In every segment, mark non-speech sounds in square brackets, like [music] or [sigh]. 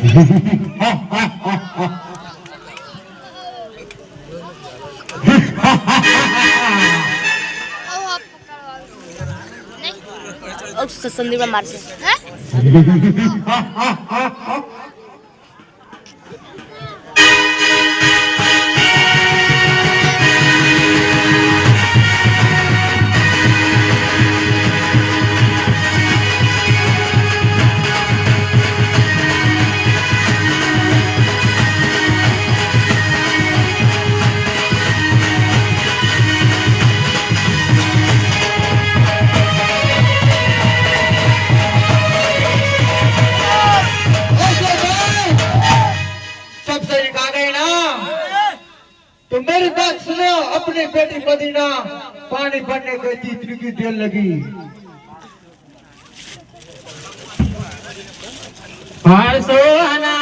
[laughs] સંદીપમાં મારશે [laughs] तो मेरी बात सुनो अपनी बेटी मदीना पानी भरने को तीतरी की देर लगी सोना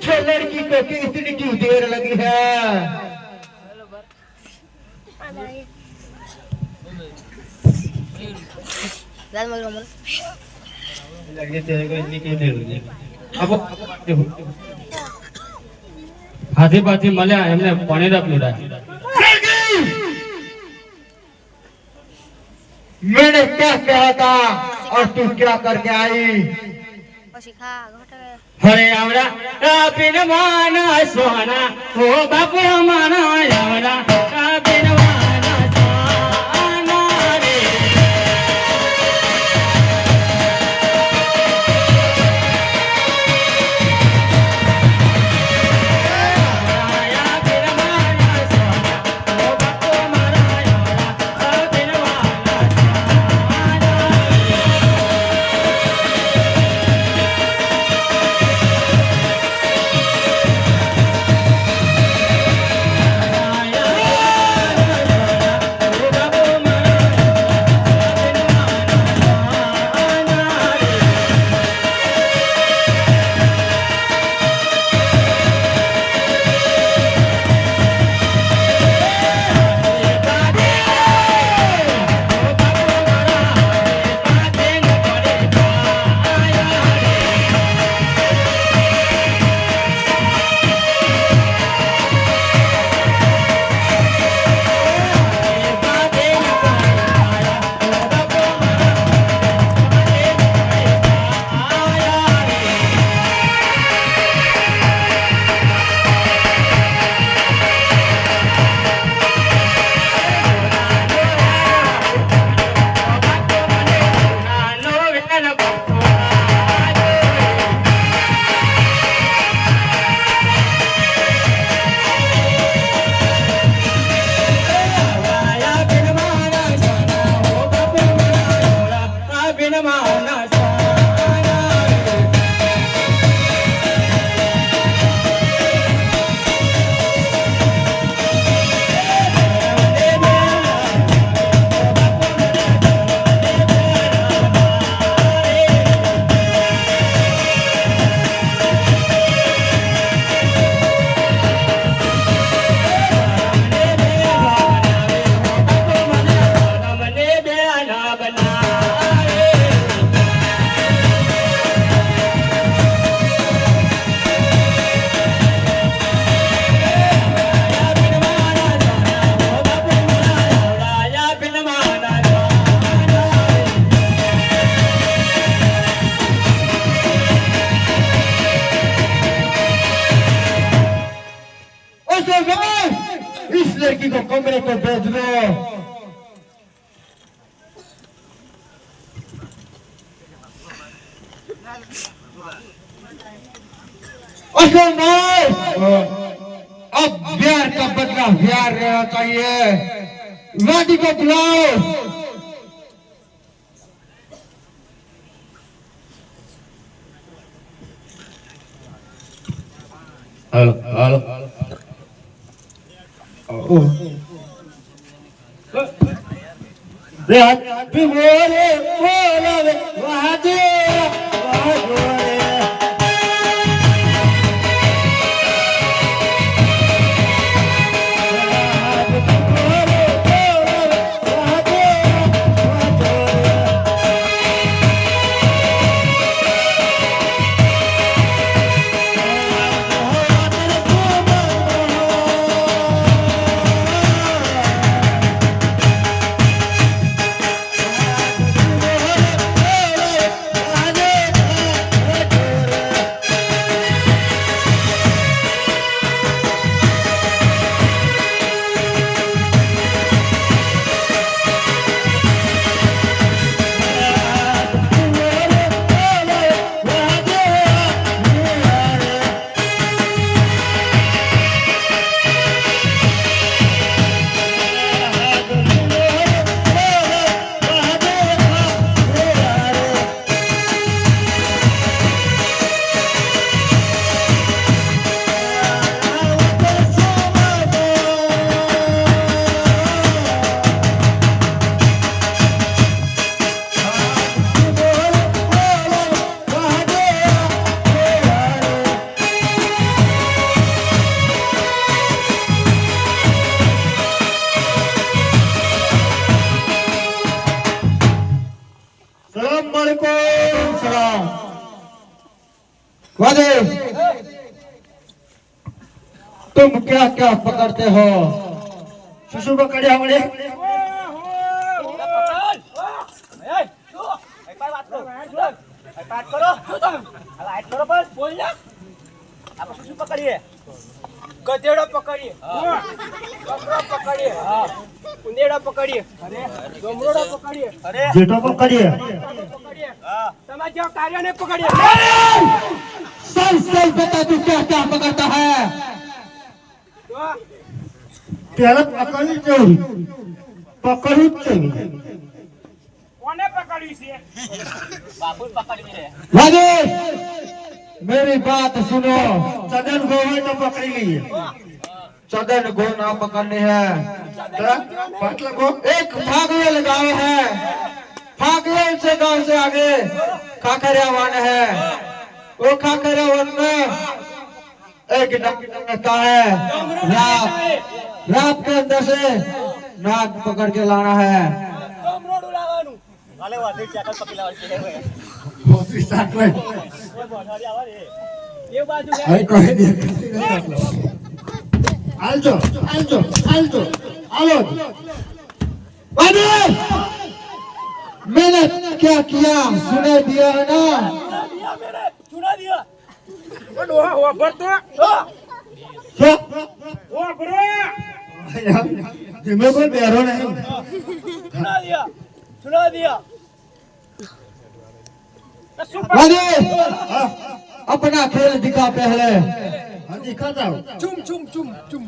पूछो लड़की को कि इतनी क्यों देर लगी है દાદ મગર મગર लगे तेरे को इतनी क्यों देर लगी अब હાથી પાથી મળ્યા એમને પાણીડા પીવડાય लड़की मैंने क्या कहा था और तू क्या करके आई પછી ખા ઘટે હરે આવરા આપીને માના સોના. ઓ બાપુ માના આવરા આપીન Isso daqui que eu como eu tô dentro, né? Ô, seu mãe! Aberta pra traviar, tá aí! Vai de contrário! Alô, alô. બોલાવે મહાદેવ क्या क्या पकड़ते हो? शिशु पकड़िया बड़े करो पकड़िए। गधेड़ा पकड़िए। पकड़िए पकड़िए। कुंदेड़ा पकड़िए। गमरोड़ा पकड़िए। अरे पकड़िए हाँ। कार्य ने पकड़िए। संस्कृत बता तू क्या क्या पकड़ता है તો પેલા પકડવી જ જોઈએ પકડવું જ જોઈએ કોને પકડ્યું છે वादे मेरी बात सुनो સદન ગોવાય તો પકડી લઈએ चदन को ना पकड़ने हैं પાટલા ગો एक फागवेल गांव है फागवेल से गांव से आगे खाखरिया वन है वो खाखरिया वन में एक डंग रहता है। रात रात के अंदर से नाक पकड़ के लाना है। आल्जो आल्जो आल्जो आलो मैंने क्या किया? सुने दिया है ना? ડોહા ઓભર તો શું ઓભરો ધીમે કોઈ બેરો નહીં ચૂડા દિયા ચૂડા દિયા શું अरे अपना खेल दिखा पहले હા દિખાતા હો ચુમ ચુમ ચુમ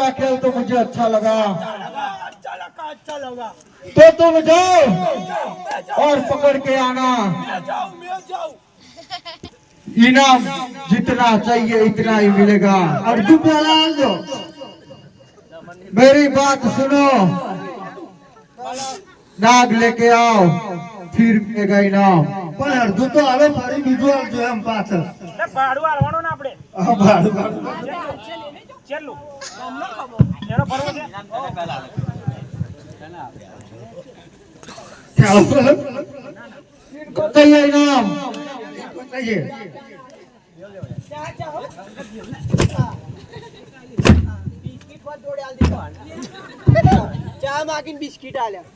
तुम्हारा खेल तो मुझे अच्छा लगा अच्छा लगा अच्छा लगा तो तुम जाओ और पकड़ के आना मैं जाऊं मैं जाऊं इनाम जितना चाहिए इतना ही मिलेगा અડધું પેલા આલજો मेरी बात सुनो नाग लेके आओ फिर मिलेगा इनाम પણ અડધું તો હવે ફરી બીજું આલજો એમ પાછળ એટલે ભાડું આલવાનું ને આપણે હા, ભાડું ચેલું તમને ખબર એનો ભરવો છે કતઈએ નામ કતઈએ ચા માગીને બિસ્કીટ આલ્યા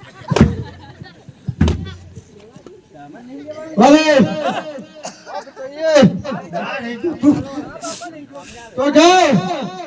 તો ગઈ